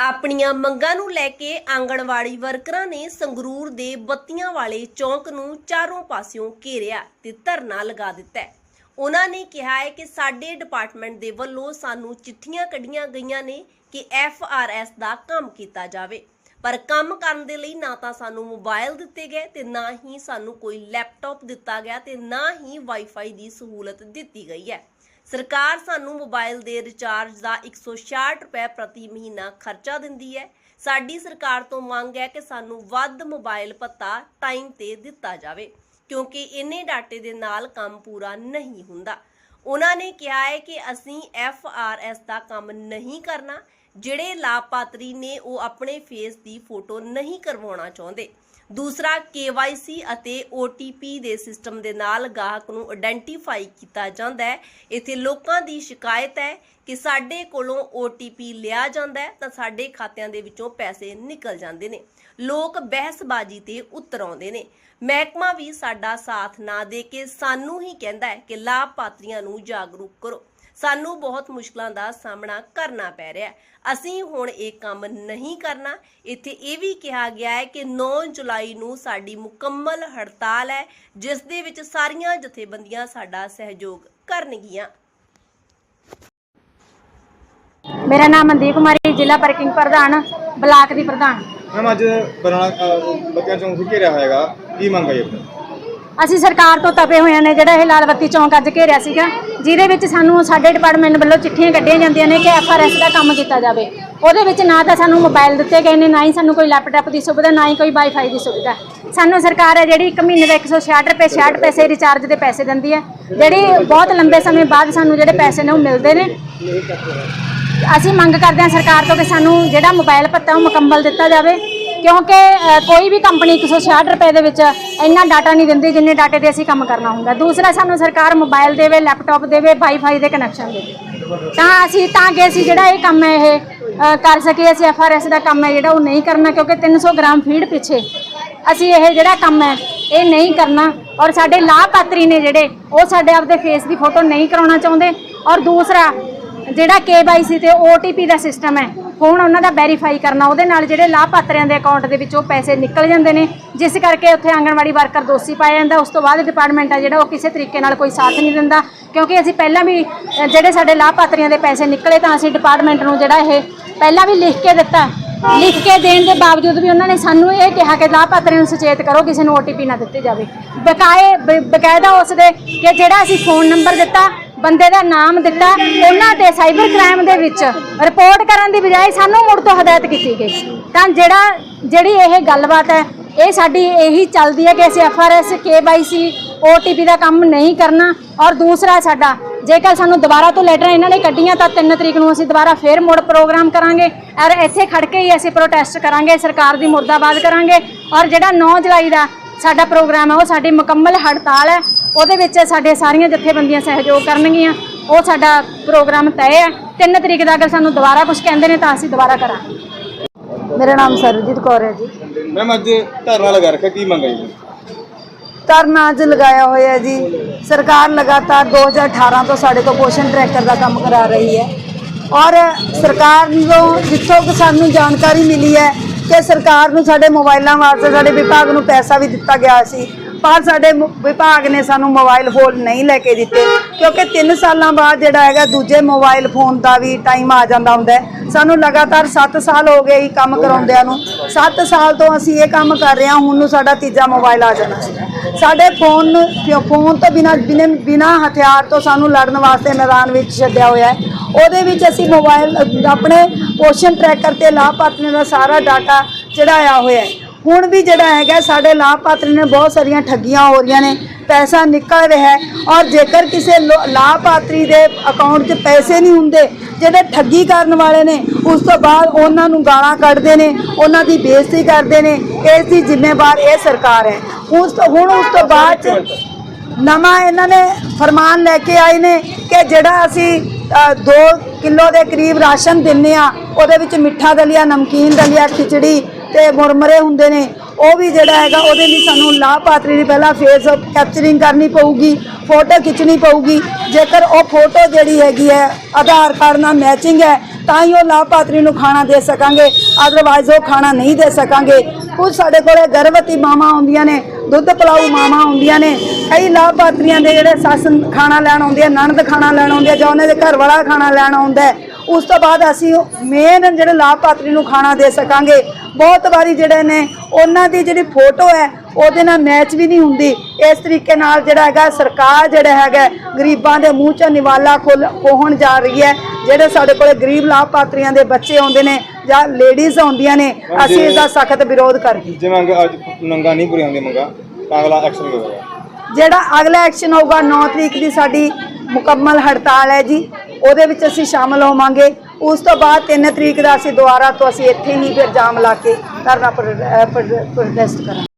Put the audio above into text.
ਆਪਣੀਆਂ ਮੰਗਾਂ ਨੂੰ ਲੈ ਕੇ ਆਂਗਣਵਾੜੀ ਵਰਕਰਾਂ ਨੇ ਸੰਗਰੂਰ ਦੇ ਬੱਤੀਆਂ ਵਾਲੇ ਚੌਂਕ ਨੂੰ ਚਾਰੋਂ ਪਾਸਿਓਂ ਘੇਰਿਆ ਤੇ ਧਰਨਾ ਲਗਾ ਦਿੱਤਾ ਹੈ। ਉਹਨਾਂ ਨੇ ਕਿਹਾ ਹੈ ਕਿ ਸਾਡੇ ਡਿਪਾਰਟਮੈਂਟ ਦੇ ਵੱਲੋਂ ਸਾਨੂੰ ਚਿੱਠੀਆਂ ਕੱਢੀਆਂ ਗਈਆਂ ਨੇ ਕਿ ਐਫ ਆਰ ਐਫਆਰਐਸ ਦਾ ਕੰਮ ਕੀਤਾ ਜਾਵੇ। ਪਰ ਕੰਮ ਕਰਨ ਦੇ ਲਈ ਨਾ ਤਾਂ ਸਾਨੂੰ ਮੋਬਾਈਲ ਦਿੱਤੇ ਗਏ ਤੇ ਨਾ ਹੀ ਸਾਨੂੰ ਕੋਈ ਲੈਪਟਾਪ ਦਿੱਤਾ ਗਿਆ ਤੇ ਨਾ ਹੀ ਵਾਈਫਾਈ ਦੀ ਸਹੂਲਤ ਦਿੱਤੀ ਗਈ ਹੈ। ਸਰਕਾਰ ਸਾਨੂੰ ਮੋਬਾਈਲ ਦੇ ਰਿਚਾਰਜ ਦਾ 166 ਰੁਪਏ ਪ੍ਰਤੀ ਮਹੀਨਾ ਖਰਚਾ ਦਿੰਦੀ ਹੈ। ਸਾਡੀ ਸਰਕਾਰ ਤੋਂ ਮੰਗ ਹੈ ਕਿ ਸਾਨੂੰ ਵੱਧ ਮੋਬਾਈਲ ਭੱਤਾ ਟਾਈਮ ਤੇ ਦਿੱਤਾ ਜਾਵੇ, ਕਿਉਂਕਿ ਇੰਨੇ ਡਾਟੇ ਦੇ ਨਾਲ ਕੰਮ ਪੂਰਾ ਨਹੀਂ ਹੁੰਦਾ। ਉਹਨਾਂ ਨੇ ਕਿਹਾ ਹੈ ਕਿ ਅਸੀਂ ਐਫ ਆਰ ਐਫਆਰਐਸ ਦਾ ਕੰਮ ਨਹੀਂ ਕਰਨਾ, ਜਿਹੜੇ ਲਾਭਪਾਤਰੀ ਨੇ ਉਹ ਆਪਣੇ ਫੇਸ ਦੀ ਫੋਟੋ ਨਹੀਂ ਕਰਵਾਉਣਾ ਚਾਹੁੰਦੇ। ਦੂਸਰਾ KYC ਅਤੇ OTP ਦੇ ਸਿਸਟਮ ਦੇ ਨਾਲ ਗਾਹਕ ਨੂੰ ਆਇਡੈਂਟੀਫਾਈ ਕੀਤਾ ਜਾਂਦਾ ਹੈ। ਇੱਥੇ ਲੋਕਾਂ ਦੀ ਸ਼ਿਕਾਇਤ ਹੈ ਕਿ ਸਾਡੇ ਕੋਲੋਂ OTP ਲਿਆ ਜਾਂਦਾ ਹੈ ਤਾਂ ਸਾਡੇ ਖਾਤਿਆਂ ਦੇ ਵਿੱਚੋਂ ਪੈਸੇ ਨਿਕਲ ਜਾਂਦੇ ਨੇ। ਲੋਕ ਬਹਿਸਬਾਜ਼ੀ ਤੇ ਉਤਰ ਆਉਂਦੇ ਨੇ। ਮਹਿਕਮਾ ਵੀ ਸਾਡਾ ਸਾਥ ਨਾ ਦੇ ਕੇ ਸਾਨੂੰ ਹੀ ਕਹਿੰਦਾ ਹੈ ਕਿ ਲਾਭਪਾਤਰੀਆਂ ਨੂੰ ਜਾਗਰੂਕ ਕਰੋ। ਸਾਨੂੰ ਬਹੁਤ ਮੁਸ਼ਕਲਾਂ ਦਾ ਸਾਹਮਣਾ ਕਰਨਾ ਪੈ ਰਿਹਾ ਅਸੀਂ ਹੁਣ ਇਹ ਕੰਮ ਨਹੀਂ ਕਰਨਾ। ਇੱਥੇ ਇਹ ਵੀ ਕਿਹਾ ਗਿਆ ਹੈ ਕਿ 9 ਜੁਲਾਈ ਨੂੰ ਸਾਡੀ ਮੁਕੰਮਲ ਹੜਤਾਲ ਹੈ, ਜਿਸ ਦੇ ਵਿੱਚ ਸਾਰੀਆਂ ਜਥੇਬੰਦੀਆਂ ਸਾਡਾ ਸਹਿਯੋਗ ਕਰਨਗੀਆਂ। ਮੇਰਾ ਨਾਮ ਮਨਦੀਪ ਕੁਮਾਰੀ, ਜ਼ਿਲ੍ਹਾ ਪਾਰਕਿੰਗ ਪ੍ਰਧਾਨ, ਬਲਾਕ ਦੀ ਪ੍ਰਧਾਨ। ਮੈਮ, ਅੱਜ ਬਰਾਣਾ ਬੱਤੀਆਂ ਚੌਂਕ ਨੂੰ ਘੇਰਿਆ ਹੋਏਗਾ ਕੀ ਮੰਗ ਹੈ ਜੀ ਆਪਣੀ? ਅਸੀਂ ਸਰਕਾਰ ਤੋਂ ਤਪੇ ਹੋਏ ਨੇ, ਜਿਹੜਾ ਇਹ ਲਾਲ ਚੌਂਕ ਅੱਜ ਘੇਰਿਆ ਸੀਗਾ, ਜਿਹਦੇ ਵਿੱਚ ਸਾਨੂੰ ਸਾਡੇ ਡਿਪਾਰਟਮੈਂਟ ਵੱਲੋਂ ਚਿੱਠੀਆਂ ਕੱਢੀਆਂ ਜਾਂਦੀਆਂ ਨੇ ਕਿ ਐਫਆਰਐਸ ਦਾ ਕੰਮ ਕੀਤਾ ਜਾਵੇ। ਉਹਦੇ ਵਿੱਚ ਨਾ ਤਾਂ ਸਾਨੂੰ ਮੋਬਾਈਲ ਦਿੱਤੇ ਗਏ ਨੇ, ਨਾ ਹੀ ਸਾਨੂੰ ਕੋਈ ਲੈਪਟਾਪ ਦੀ ਸੁਵਿਧਾ, ਨਾ ਹੀ ਕੋਈ ਵਾਈਫਾਈ ਦੀ ਸੁਵਿਧਾ। ਸਾਨੂੰ ਸਰਕਾਰ ਹੈ ਜਿਹੜੀ ਇੱਕ ਮਹੀਨੇ ਦਾ 166 ਰੁਪਏ 66 ਪੈਸੇ ਰਿਚਾਰਜ ਦੇ ਪੈਸੇ ਦਿੰਦੀ ਹੈ। ਜਿਹੜੀ ਬਹੁਤ ਲੰਬੇ ਸਮੇਂ ਬਾਅਦ ਸਾਨੂੰ ਜਿਹੜੇ ਪੈਸੇ ਨੇ ਉਹ ਮਿਲਦੇ ਨੇ। ਅਸੀਂ ਮੰਗ ਕਰਦੇ ਹਾਂ ਸਰਕਾਰ ਤੋਂ ਕਿ ਸਾਨੂੰ ਜਿਹੜਾ ਮੋਬਾਈਲ ਭੱਤਾ ਉਹ ਮੁਕੰਮਲ ਦਿੱਤਾ ਜਾਵੇ। ਕਿਉਂਕਿ ਕੋਈ ਵੀ ਕੰਪਨੀ 166 ਰੁਪਏ ਦੇ ਵਿੱਚ ਇੰਨਾ ਡਾਟਾ ਨਹੀਂ ਦਿੰਦੀ ਜਿੰਨੇ ਡਾਟੇ ਦੇ ਅਸੀਂ ਕੰਮ ਕਰਨਾ ਹੁੰਦਾ। ਦੂਸਰਾ, ਸਾਨੂੰ ਸਰਕਾਰ ਮੋਬਾਈਲ ਦੇਵੇ ਲੈਪਟਾਪ ਦੇਵੇ ਵਾਈਫਾਈ ਦੇ ਕਨੈਕਸ਼ਨ ਦੇਵੇ। ਤਾਂ ਅਸੀਂ ਤਾਂ ਕਿ ਅਸੀਂ ਜਿਹੜਾ ਇਹ ਕੰਮ ਹੈ ਇਹ ਕਰ ਸਕੀਏ, ਅਸੀਂ ਐਫਆਰਐਸ ਦਾ ਕੰਮ ਹੈ ਜਿਹੜਾ ਉਹ ਨਹੀਂ ਕਰਨਾ ਕਿਉਂਕਿ 300 ਗ੍ਰਾਮ ਫੀਡ ਪਿੱਛੇ। ਅਸੀਂ ਇਹ ਜਿਹੜਾ ਕੰਮ ਹੈ, ਇਹ ਨਹੀਂ ਕਰਨਾ। ਔਰ ਸਾਡੇ ਲਾਭਪਾਤਰੀ ਨੇ ਜਿਹੜੇ, ਉਹ ਸਾਡੇ ਆਪਦੇ ਫੇਸ ਦੀ ਫੋਟੋ ਨਹੀਂ ਕਰਾਉਣਾ ਚਾਹੁੰਦੇ। ਔਰ ਦੂਸਰਾ ਜਿਹੜਾ KYC ਤੇ OTP ਦਾ ਸਿਸਟਮ ਹੈ, ਹੁਣ ਉਹਨਾਂ ਦਾ ਵੈਰੀਫਾਈ ਕਰਨਾ, ਉਹਦੇ ਨਾਲ ਜਿਹੜੇ ਲਾਭਪਾਤਰੀਆਂ ਦੇ ਅਕਾਊਂਟ ਦੇ ਵਿੱਚੋਂ ਪੈਸੇ ਨਿਕਲ ਜਾਂਦੇ ਨੇ। ਜਿਸ ਕਰਕੇ ਉੱਥੇ ਆਂਗਣਵਾੜੀ ਵਰਕਰ ਦੋਸ਼ੀ ਪਾਇਆ ਜਾਂਦਾ, ਉਸ ਤੋਂ ਬਾਅਦ ਡਿਪਾਰਟਮੈਂਟ ਆ ਜਿਹੜਾ, ਉਹ ਕਿਸੇ ਤਰੀਕੇ ਨਾਲ ਕੋਈ ਸਾਥ ਨਹੀਂ ਦਿੰਦਾ। ਕਿਉਂਕਿ ਅਸੀਂ ਪਹਿਲਾਂ ਵੀ ਜਿਹੜੇ ਸਾਡੇ ਲਾਭਪਾਤਰੀਆਂ ਦੇ ਪੈਸੇ ਨਿਕਲੇ ਤਾਂ ਅਸੀਂ ਡਿਪਾਰਟਮੈਂਟ ਨੂੰ ਜਿਹੜਾ ਇਹ ਪਹਿਲਾਂ ਵੀ ਲਿਖ ਕੇ ਦਿੱਤਾ। ਲਿਖ ਕੇ ਦੇਣ ਦੇ ਬਾਵਜੂਦ ਵੀ ਉਹਨਾਂ ਨੇ ਸਾਨੂੰ ਇਹ ਕਿਹਾ ਕਿ ਲਾਭਪਾਤਰੀ ਨੂੰ ਸੁਚੇਤ ਕਰੋ, ਕਿਸੇ ਨੂੰ OTP ਨਾ ਦਿੱਤੀ ਜਾਵੇ। ਬਕਾਏ ਬਕਾਇਦਾ ਉਸ ਦੇ ਕਿ ਜਿਹੜਾ ਅਸੀਂ ਫੋਨ ਨੰਬਰ ਦਿੱਤਾ ਬੰਦੇ ਦਾ ਨਾਮ ਦਿੱਤਾ ਉਹਨਾਂ ਤੇ ਸਾਈਬਰ ਕ੍ਰਾਈਮ ਦੇ ਵਿੱਚ ਰਿਪੋਰਟ ਕਰਨ ਦੀ ਬਜਾਏ ਸਾਨੂੰ ਮੁੜ ਤੋਂ ਹਦਾਇਤ ਕੀਤੀ ਗਈ। ਤਾਂ ਜਿਹੜਾ, ਜਿਹੜੀ ਇਹ ਗੱਲਬਾਤ ਹੈ, ਇਹ ਸਾਡੀ ਇਹੀ ਚੱਲਦੀ ਹੈ ਕਿ ਅਸੀਂ ਐਫਆਰਐਸ KYC OTP ਦਾ ਕੰਮ ਨਹੀਂ ਕਰਨਾ ਔਰ ਦੂਸਰਾ ਸਾਡਾ, ਜੇਕਰ ਸਾਨੂੰ ਦੁਬਾਰਾ ਤੋਂ ਲੈਟਰ ਇਹਨਾਂ ਨੇ ਕੱਢੀਆਂ ਤਾਂ 3 ਤਰੀਕ ਨੂੰ ਅਸੀਂ ਦੁਬਾਰਾ ਫੇਰ ਮੁੜ ਪ੍ਰੋਗਰਾਮ ਕਰਾਂਗੇ ਔਰ ਇੱਥੇ ਖੜ ਕੇ ਹੀ ਅਸੀਂ ਪ੍ਰੋਟੈਸਟ ਕਰਾਂਗੇ, ਸਰਕਾਰ ਦੀ ਮੁਰਦਾਬਾਦ ਕਰਾਂਗੇ ਔਰ ਜਿਹੜਾ 9 ਜੁਲਾਈ ਦਾ ਸਾਡਾ ਪ੍ਰੋਗਰਾਮ ਹੈ, ਉਹ ਸਾਡੀ ਮੁਕੰਮਲ ਹੜਤਾਲ ਹੈ। ਉਹਦੇ ਵਿੱਚ ਸਾਡੇ ਸਾਰੀਆਂ ਜਥੇਬੰਦੀਆਂ ਸਹਿਯੋਗ ਕਰਨਗੀਆਂ। ਉਹ ਸਾਡਾ ਪ੍ਰੋਗਰਾਮ ਤੈਅ ਹੈ। 3 ਤਰੀਕ ਦਾ ਅਗਰ ਸਾਨੂੰ ਦੁਬਾਰਾ ਕੁਝ ਕਹਿੰਦੇ ਨੇ ਤਾਂ ਅਸੀਂ ਦੁਬਾਰਾ ਕਰਾਂਗੇ। ਮੇਰਾ ਨਾਮ ਸਰਜੀਤ ਕੌਰ ਹੈ ਜੀ। ਮੈਮ ਅੱਜ ਧਰਨਾ ਲਗਾ ਰੱਖਿਆ ਕੀ ਮੰਗ ਹੈ ਜੀ? ਧਰਨਾ ਅੱਜ ਲਗਾਇਆ ਹੋਇਆ ਜੀ। ਸਰਕਾਰ ਲਗਾਤਾਰ 2018 ਤੋਂ ਸਾਡੇ ਤੋਂ ਪੋਸ਼ਨ ਟਰੈਕਰ ਦਾ ਕੰਮ ਕਰਾ ਰਹੀ ਹੈ। ਔਰ ਸਰਕਾਰ ਨੂੰ ਜਿੱਥੋਂ ਕਿ ਸਾਨੂੰ ਜਾਣਕਾਰੀ ਮਿਲੀ ਹੈ ਕਿ ਸਰਕਾਰ ਨੂੰ ਸਾਡੇ ਮੋਬਾਈਲਾਂ ਵਾਸਤੇ ਸਾਡੇ ਵਿਭਾਗ ਨੂੰ ਪੈਸਾ ਵੀ ਦਿੱਤਾ ਗਿਆ ਸੀ। ਪਰ ਸਾਡੇ ਮੁ- ਵਿਭਾਗ ਨੇ ਸਾਨੂੰ ਮੋਬਾਈਲ ਫੋਨ ਨਹੀਂ ਲੈ ਕੇ ਦਿੱਤੇ, ਕਿਉਂਕਿ 3 ਸਾਲਾਂ ਬਾਅਦ ਜਿਹੜਾ ਹੈਗਾ ਦੂਜੇ ਮੋਬਾਈਲ ਫੋਨ ਦਾ ਵੀ ਟਾਈਮ ਆ ਜਾਂਦਾ ਹੁੰਦਾ ਸਾਨੂੰ ਲਗਾਤਾਰ 7 ਸਾਲ ਹੋ ਗਏ ਇਹ ਕੰਮ ਕਰਾਉਂਦਿਆਂ ਨੂੰ। 7 ਸਾਲ ਤੋਂ ਅਸੀਂ ਇਹ ਕੰਮ ਕਰ ਰਹੇ ਹਾਂ, ਹੁਣ ਨੂੰ ਸਾਡਾ ਤੀਜਾ ਮੋਬਾਈਲ ਆ ਜਾਣਾ ਸੀ ਸਾਡੇ ਫੋਨ ਕਿਉਂ- ਫੋਨ ਤੋਂ ਬਿਨਾਂ ਬਿਨਾਂ ਬਿਨਾਂ ਹਥਿਆਰ ਤੋਂ ਸਾਨੂੰ ਲੜਨ ਵਾਸਤੇ ਮੈਦਾਨ ਵਿੱਚ ਛੱਡਿਆ ਹੋਇਆ ਹੈ। ਉਹਦੇ ਵਿੱਚ ਅਸੀਂ ਮੋਬਾਈਲ ਆਪਣੇ ਪੋਸ਼ਨ ਟਰੈਕਰ ਤੇ ਲਾਭਪਾਤਰੀਆਂ ਦਾ ਸਾਰਾ ਡਾਟਾ ਚੜਾਇਆ ਹੋਇਆ ਹੈ। ਹੁਣ ਵੀ ਜਿਹੜਾ ਹੈਗਾ, ਸਾਡੇ ਲਾਭਪਾਤਰੀ ਨੇ ਬਹੁਤ ਸਾਰੀਆਂ ਠੱਗੀਆਂ ਹੋ ਰਹੀਆਂ ਨੇ, ਪੈਸਾ ਨਿਕਲ ਰਿਹਾ ਔਰ ਜੇਕਰ ਕਿਸੇ ਲੋ- ਲਾਭਪਾਤਰੀ ਦੇ ਅਕਾਊਂਟ 'ਚ ਪੈਸੇ ਨਹੀਂ ਹੁੰਦੇ, ਜਿਹੜੇ ਠੱਗੀ ਕਰਨ ਵਾਲੇ ਨੇ, ਉਸ ਤੋਂ ਬਾਅਦ ਉਹਨਾਂ ਨੂੰ ਗਾਲਾਂ ਕੱਢਦੇ ਨੇ, ਉਹਨਾਂ ਦੀ ਬੇਇੱਜ਼ਤੀ ਕਰਦੇ ਨੇ, ਇਸ ਦੀ ਜ਼ਿੰਮੇਵਾਰ ਇਹ ਸਰਕਾਰ ਹੈ। ਉਸ ਤੋਂ, ਹੁਣ ਉਸ ਤੋਂ ਬਾਅਦ 'ਚ ਨਵਾਂ ਇਹਨਾਂ ਨੇ ਫਰਮਾਨ ਲੈ ਕੇ ਆਏ ਨੇ ਕਿ ਜਿਹੜਾ ਅਸੀਂ 2 ਕਿਲੋ ਦੇ ਕਰੀਬ ਰਾਸ਼ਨ ਦਿੰਨੇ ਆ, ਉਹਦੇ ਵਿੱਚ ਮਿੱਠਾ ਦਲੀਆ, ਨਮਕੀਨ ਦਲੀਆ, ਖਿਚੜੀ ਤੇ ਮੁਰਮਰੇ ਹੁੰਦੇ ਨੇ। ਉਹ ਵੀ ਜਿਹੜਾ ਹੈਗਾ, ਉਹਦੇ ਲਈ ਸਾਨੂੰ ਲਾਭਪਾਤਰੀ ਦੀ ਪਹਿਲਾਂ ਫੇਸ ਕੈਪਚਰਿੰਗ ਕਰਨੀ ਪਊਗੀ ਫੋਟੋ ਖਿੱਚਣੀ ਪਊਗੀ। ਜੇਕਰ ਉਹ ਫੋਟੋ ਜਿਹੜੀ ਹੈਗੀ ਹੈ, ਆਧਾਰ ਕਾਰਡ ਨਾਲ ਮੈਚਿੰਗ ਹੈ, ਤਾਂ ਹੀ ਉਹ ਲਾਭਪਾਤਰੀ ਨੂੰ ਖਾਣਾ ਦੇ ਸਕਾਂਗੇ। ਅਦਰਵਾਈਜ਼ ਉਹ ਖਾਣਾ ਨਹੀਂ ਦੇ ਸਕਾਂਗੇ। ਕੁਝ ਸਾਡੇ ਕੋਲੇ ਗਰਭਵਤੀ ਮਾਵਾਂ ਹੁੰਦੀਆਂ ਨੇ, ਦੁੱਧ ਪਿਲਾਊ ਮਾਵਾਂ ਹੁੰਦੀਆਂ ਨੇ। ਕਈ ਲਾਭਪਾਤਰੀਆਂ ਦੇ ਜਿਹੜੇ ਸੱਸ ਖਾਣਾ ਲੈਣ ਆਉਂਦੇ ਆ ਨਣਦ ਖਾਣਾ ਲੈਣ ਆਉਂਦੇ ਆ ਜਾਂ ਉਹਨਾਂ ਦੇ ਘਰ ਵਾਲਾ ਖਾਣਾ ਲੈਣ ਆਉਂਦਾ ਉਸ ਤੋਂ ਬਾਅਦ ਅਸੀਂ ਮੇਨ ਜਿਹੜੇ ਲਾਭਪਾਤਰੀ ਨੂੰ ਖਾਣਾ ਦੇ ਸਕਾਂਗੇ। ਬਹੁਤ ਵਾਰੀ ਜਿਹੜੇ ਨੇ ਉਹਨਾਂ ਦੀ ਜਿਹੜੀ ਫੋਟੋ ਹੈ ਉਹਦੇ ਨਾਲ ਮੈਚ ਵੀ ਨਹੀਂ ਹੁੰਦੀ। ਇਸ ਤਰੀਕੇ ਨਾਲ ਜਿਹੜਾ ਹੈਗਾ ਸਰਕਾਰ ਜਿਹੜਾ ਹੈਗਾ ਗਰੀਬਾਂ ਦੇ ਮੂੰਹ 'ਚ ਨਿਵਾਲਾ ਖੋਲ ਖੋਹਣ ਜਾ ਰਹੀ ਹੈ। ਜਿਹੜੇ ਸਾਡੇ ਕੋਲੇ ਗਰੀਬ ਲਾਭਪਾਤਰੀਆਂ ਦੇ ਬੱਚੇ ਆਉਂਦੇ ਨੇ ਜਾਂ ਲੇਡੀਜ਼ ਆਉਂਦੀਆਂ ਨੇ ਅਸੀਂ ਇਸ ਦਾ ਸਖਤ ਵਿਰੋਧ ਕਰੀਏ ਜੇ ਮੰਗ ਅੱਜ ਮੰਗਾ ਨਹੀਂ ਪੂਰੀਆਂ ਹੁੰਦੀਆਂ ਮੰਗਾ ਤਾਂ ਅਗਲਾ ਐਕਸ਼ਨ ਹੋਵੇਗਾ। ਜਿਹੜਾ ਅਗਲਾ ਐਕਸ਼ਨ ਹੋਊਗਾ 9 ਤਰੀਕ ਦੀ ਸਾਡੀ ਮੁਕੰਮਲ ਹੜਤਾਲ ਹੈ ਜੀ। ਉਹਦੇ ਵਿੱਚ ਅਸੀਂ ਸ਼ਾਮਲ ਹੋਵਾਂਗੇ। ਉਸ ਤੋਂ ਬਾਅਦ 3 ਤਰੀਕ ਦਾ ਅਸੀਂ ਦੁਬਾਰਾ ਤੋਂ ਅਸੀਂ ਇੱਥੇ ਹੀ ਫਿਰ ਜਾਮ ਲਾ ਕੇ ਧਰਨਾ ਪ੍ਰੋਟੈਸਟ ਕਰਾਂਗੇ।